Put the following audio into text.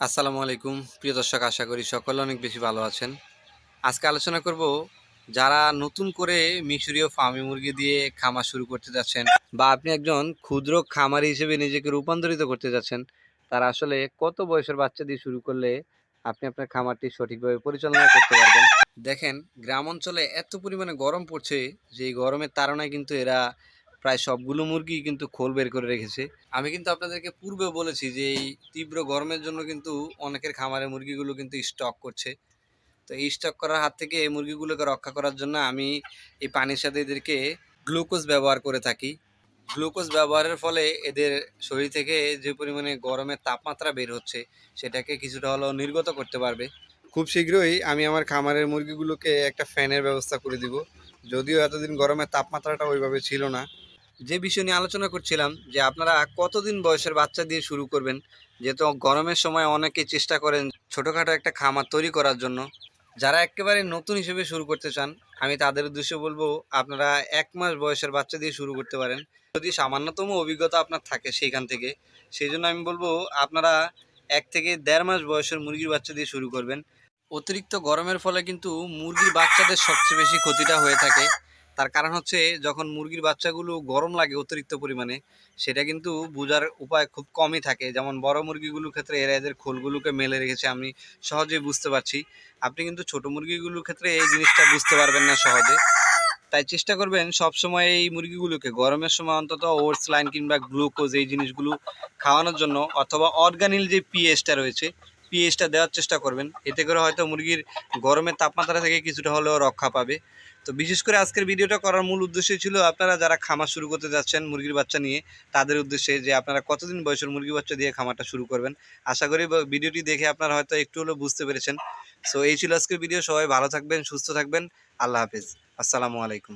আসসালামু আলাইকুম। প্রিয় দর্শক, আশা করি সকলে অনেক বেশি ভালো আছেন। আজকে আলোচনা করব যারা নতুন করে মিশরীয় ফার্মি মুরগি দিয়ে খামার শুরু করতে যাচ্ছেন বা আপনি একজন ক্ষুদ্র খামারি হিসেবে নিজেকে রূপান্তরিত করতে যাচ্ছেন, তারা আসলে কত বয়সের বাচ্চা দিয়ে শুরু করলে আপনি আপনার খামারটি সঠিকভাবে পরিচালনা করতে পারবেন? দেখেন, গ্রাম অঞ্চলে এত পরিমাণে গরম পড়ছে যে গরমের তাড়নায় কিন্তু এরা প্রায় সবগুলো মুরগি কিন্তু খোল বের করে রেখেছে। আমি কিন্তু আপনাদেরকে পূর্বে বলেছি যে এই তীব্র গরমের জন্য কিন্তু অনেকের খামারে মুরগিগুলো কিন্তু স্টক করছে। তো এই স্টক করার হাত থেকে এই মুরগিগুলোকে রক্ষা করার জন্য আমি এই পানির সাথে এদেরকে গ্লুকোজ ব্যবহার করে থাকি। গ্লুকোজ ব্যবহারের ফলে এদের শরীর থেকে যে পরিমাণে গরমের তাপমাত্রা বের হচ্ছে, সেটাকে কিছুটা হলেও নির্গত করতে পারবে। খুব শীঘ্রই আমি আমার খামারের মুরগিগুলোকে একটা ফ্যানের ব্যবস্থা করে দিব। যদিও এতদিন গরমের তাপমাত্রাটা ওইভাবে ছিল না যে বিষয় নিয়ে আলোচনা করছিলাম, যে আপনারা কতদিন বয়সের বাচ্চা দিয়ে শুরু করবেন? যেহেতু গরমের সময় অনেকে চেষ্টা করেন ছোটোখাটো একটা খামার তৈরি করার জন্য। যারা একেবারে নতুন হিসেবে শুরু করতে চান, আমি তাদের উদ্দেশ্যে বলব, আপনারা এক মাস বয়সের বাচ্চা দিয়ে শুরু করতে পারেন। যদি সামান্যতম অভিজ্ঞতা আপনার থাকে সেইখান থেকে সেই জন্য আমি বলব, আপনারা এক থেকে দেড় মাস বয়সের মুরগির বাচ্চা দিয়ে শুরু করবেন। অতিরিক্ত গরমের ফলে কিন্তু মুরগির বাচ্চাদের সবচেয়ে বেশি ক্ষতিটা হয়ে থাকে। তার কারণ হচ্ছে যখন মুরগির বাচ্চাগুলো গরম লাগে অতিরিক্ত পরিমাণে, সেটা কিন্তু বোঝার উপায় খুব কমই থাকে। যেমন বড় মুরগিগুলোর ক্ষেত্রে এরা এদের খোলগুলোকে মেলে রেখেছে, আমি সহজেই বুঝতে পারছি। আপনি কিন্তু ছোট মুরগিগুলোর ক্ষেত্রে এই জিনিসটা বুঝতে পারবেন না সহজে। তাই চেষ্টা করবেন সব সময় এই মুরগিগুলোকে, গরমের সময় অন্তত ওটস, লাইন কিংবা গ্লুকোজ এই জিনিসগুলো খাওয়ানোর জন্য, অথবা অর্গানিল যে পিএইচটা রয়েছে পিএইচটা দেওয়ার চেষ্টা করবেন। এতে করে হয়তো মুরগির গরমের তাপমাত্রা থেকে কিছুটা হলেও রক্ষা পাবে। তো বিশেষ করে আজকের ভিডিওটা করার মূল উদ্দেশ্য ছিল আপনারা যারা খামার শুরু করতে যাচ্ছেন মুরগির বাচ্চা নিয়ে, তাদের উদ্দেশ্যে যে আপনারা কতদিন বয়সের মুরগি বাচ্চা দিয়ে খামারটা শুরু করবেন। আশা করি ভিডিওটি দেখে আপনারা হয়তো একটু হলেও বুঝতে পেরেছেন। সো এই ছিল আজকের ভিডিও। সবাই ভালো থাকবেন, সুস্থ থাকবেন। আল্লাহ হাফেজ। আসসালামু আলাইকুম।